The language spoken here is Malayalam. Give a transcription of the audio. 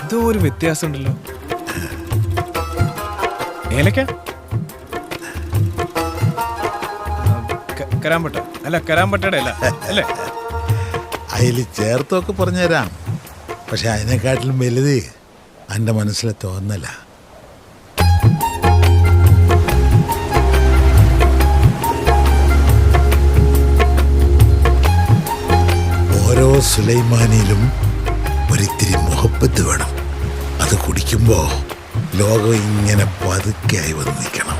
എന്തോ ഒരു വ്യത്യാസമുണ്ടല്ലോ. ഏലക്ക? കരാമ്പട്ട. അല്ല കരാമ്പട്ടയുടെ അല്ല അല്ലേ? അതിൽ ചേർത്തൊക്കെ പറഞ്ഞുതരാം. പക്ഷെ അതിനെക്കാട്ടിലും വലുത് എന്റെ മനസ്സിലെ തോന്നല. ഓരോ സുലൈമാനിയിലും ഒരിത്തിരി മുഹബത്ത് വേണം. അത് കുടിക്കുമ്പോൾ ലോകം ഇങ്ങനെ പതുക്കെയായി വന്ന് നിൽക്കണം